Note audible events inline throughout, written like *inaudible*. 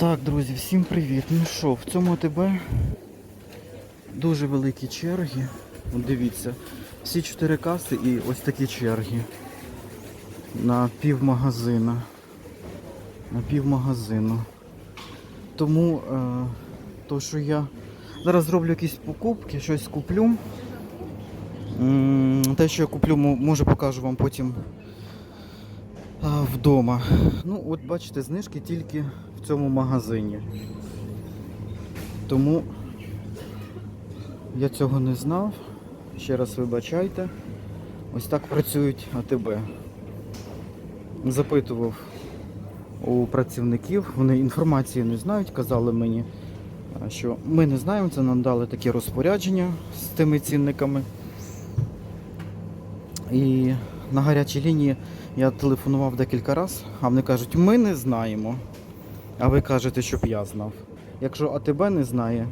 Так, друзі, всім привіт. Ну що, в цьому АТБ дуже великі черги. Дивіться, всі чотири каси і ось такі черги. На пів магазина. На пів магазину. Тому е, то, що я зараз зроблю якісь покупки, щось куплю. Те, що я куплю, може покажу вам потім а, вдома. Ну, от бачите, знижки тільки цьому магазині. Тому я цього не знав. Ще раз вибачайте. Ось так працюють АТБ. Запитував у працівників, вони інформації не знають, казали мені, що ми не знаємо, це нам дали таке розпорядження з тими цінниками. І на гарячій лінії я телефонував декілька разів, а вони кажуть, ми не знаємо. А ви кажете, щоб я знав. Якщо АТБ не знає,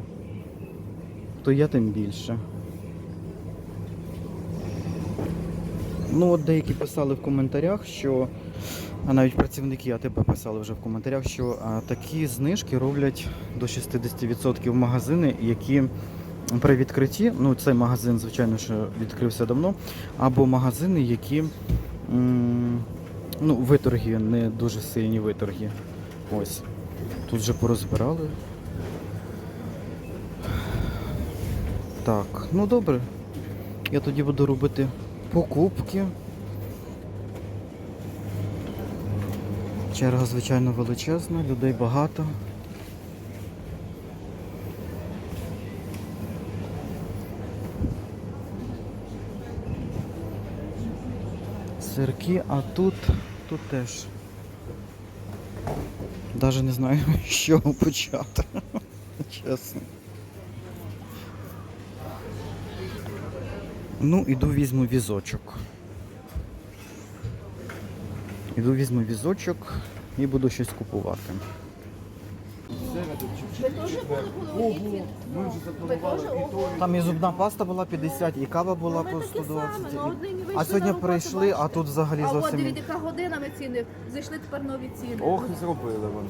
то я тим більше. Ну от деякі писали в коментарях, що, а навіть працівники АТБ писали вже в коментарях, що а, такі знижки роблять до 60% магазини, які при відкритті, ну цей магазин, звичайно, що відкрився давно, або магазини, які м, ну, виторги, не дуже сильні виторги. Ось. Тут вже порозбирали. Так, ну добре. Я тоді буду робити покупки. Черга, звичайно, величезна, людей багато. Сирки, а тут, тут теж. Даже не знаю, з чого почати. Чесно. Ну, іду візьму візочок. Іду візьму візочок і буду щось купувати. Ви теж були головні Ми вже запланували і то, Там і зубна паста була 50, і кава була Ми по 120. самі, ну, А сьогодні прийшли, а тут взагалі А от зовсім. дивіться, яка година ми ціни. Зайшли тепер нові ціни. ох, і зробили вони.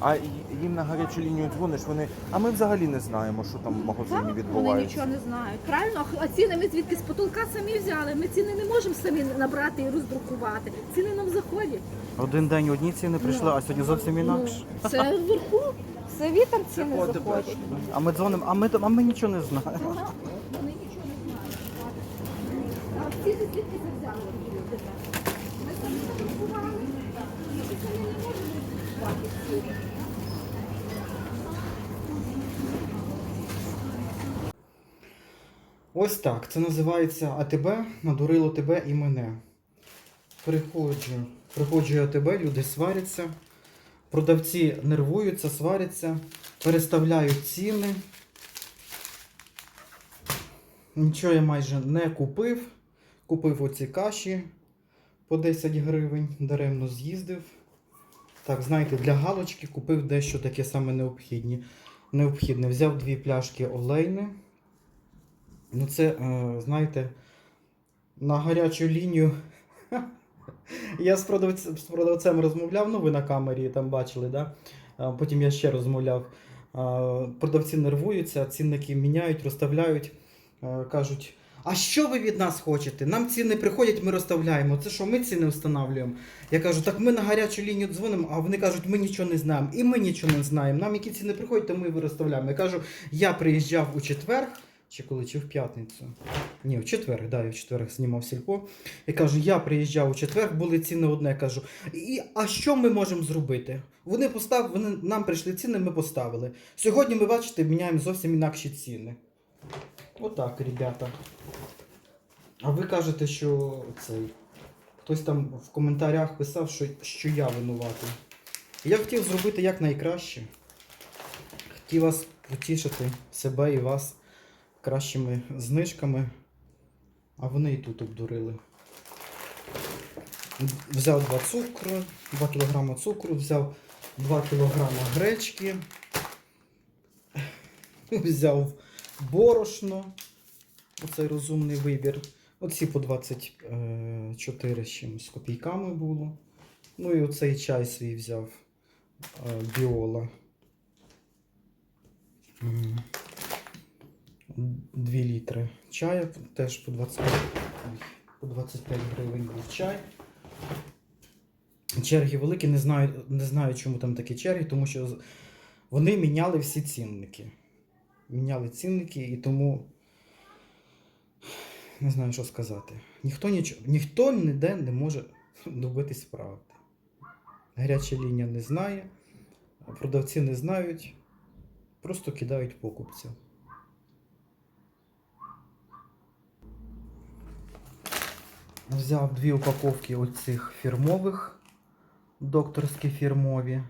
А їм на гарячу лінію дзвониш, вони. А ми взагалі не знаємо, що там в магазині Так, вони нічого не знають. Правильно, а ціни ми звідки з потолка самі взяли. Ми ціни не можемо самі набрати і роздрукувати. Ціни нам заходять. Один день одні ціни прийшли, а сьогодні зовсім інакше. Ну, це вверху. Це вітер ціни заходять. А ми дзвонимо, а ми, а ми нічого не знаємо. Вони нічого не знають. А ціни звідки ви взяли? Ми самі надрукували. Ми самі не можемо. Ось так. Це називається АТБ, надурило тебе і мене. Приходжу, приходжу я АТБ, люди сваряться. Продавці нервуються, сваряться, переставляють ціни. Нічого я майже не купив. Купив оці каші по 10 гривень, даремно з'їздив. Так, знаєте, для галочки купив дещо таке саме необхідне. Необхідне. Взяв дві пляшки олейни. Ну, це, е, знаєте, на гарячу лінію. *laughs* Я з продавцем, з продавцем розмовляв, ну ви на камері там бачили, да? Потім я ще розмовляв. Продавці нервуються, цінники міняють, розставляють, кажуть. А що ви від нас хочете? Нам ціни приходять, ми розставляємо. Це що, ми ціни встановлюємо? Я кажу, так ми на гарячу лінію дзвонимо, а вони кажуть, ми нічого не знаємо. І ми нічого не знаємо. Нам які ціни приходять, то ми їх розставляємо. Я кажу, я приїжджав у четвер, чи коли, чи в п'ятницю. Ні, в четвер, да, я в четвер знімав сільпо. Я кажу, я приїжджав у четвер, були ціни одне. Кажу, і, а що ми можемо зробити? Вони постав, вони нам прийшли ціни, ми поставили. Сьогодні ми бачите, міняємо зовсім інакші ціни. Отак, ребята. А ви кажете, що цей. Хтось там в коментарях писав, що, що я винуватий. Я хотів зробити якнайкраще. Хотів вас потішити, себе і вас кращими знижками, а вони і тут обдурили. Взяв 2 цукру, 2 кг цукру, взяв 2 кг гречки, взяв борошно. Оцей розумний вибір. Оці по 24 з чимось копійками було. Ну і оцей чай свій взяв е, біола. 2 літри чаю, теж по 25, по 25 гривень був чай. Черги великі, не знаю, не знаю, чому там такі черги, тому що вони міняли всі цінники. Міняли цінники, і тому не знаю, що сказати. Ніхто нічого, ніхто ніде не може *laughs* добитись правди. Гаряча лінія не знає, продавці не знають, просто кидають покупців. Взяв дві упаковки оцих фірмових, докторські фірмові.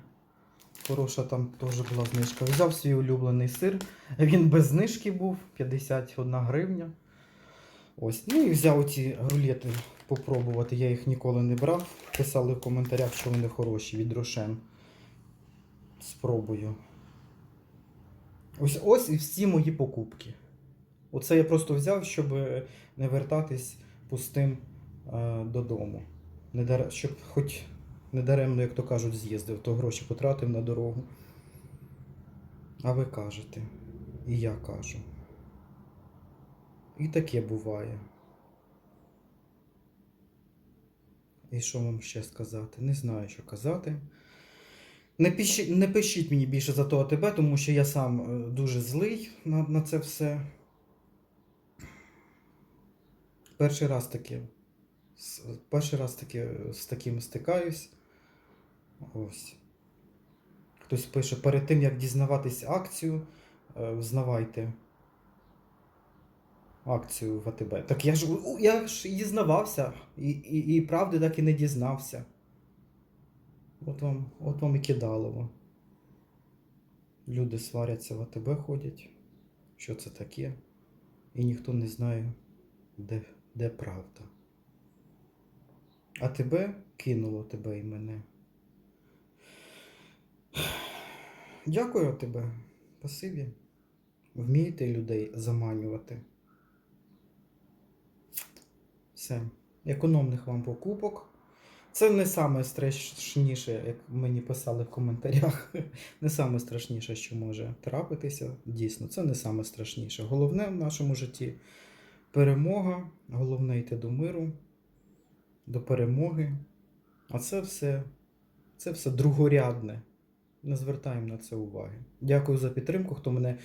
Хороша там теж була знижка. Взяв свій улюблений сир. Він без знижки був 51 гривня. Ось. Ну і взяв ці рулети попробувати. Я їх ніколи не брав. Писали в коментарях, що вони хороші від Рошен. Спробую. Ось ось і всі мої покупки. Оце я просто взяв, щоб не вертатись пустим е, додому. Не. Щоб хоч не даремно, як то кажуть, з'їздив, то гроші потратив на дорогу. А ви кажете, і я кажу. І таке буває. І що вам ще сказати? Не знаю, що казати. Не пишіть, не пишіть мені більше за того тебе, тому що я сам е, дуже злий на, на це все. Перший раз таке. Перший раз таке з таким стикаюсь. Ось. Хтось пише, перед тим як дізнаватись акцію, е, взнавайте акцію в АТБ. Так я ж, я ж дізнавався, і, і, і правди так і не дізнався. От вам, от вам і кидалово. Люди сваряться в АТБ ходять. Що це таке? І ніхто не знає, де, де правда. А тебе кинуло тебе і мене. Дякую тебе. Спасибі. Вмієте людей заманювати. Все. Економних вам покупок. Це не саме страшніше, як мені писали в коментарях. *laughs* Не саме страшніше, що може трапитися. Дійсно, це не саме страшніше. Головне в нашому житті перемога, головне йти до миру, до перемоги. А це все, це все другорядне. Не звертаємо на це уваги. Дякую за підтримку, хто мене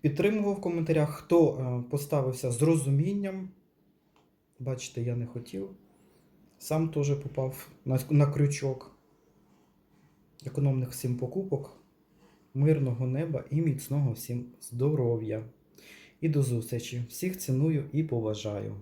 підтримував в коментарях, хто е, поставився з розумінням. Бачите, я не хотів. Сам теж попав на, на крючок. Економних всім покупок, мирного неба і міцного всім здоров'я. І до зустрічі. Всіх ціную і поважаю.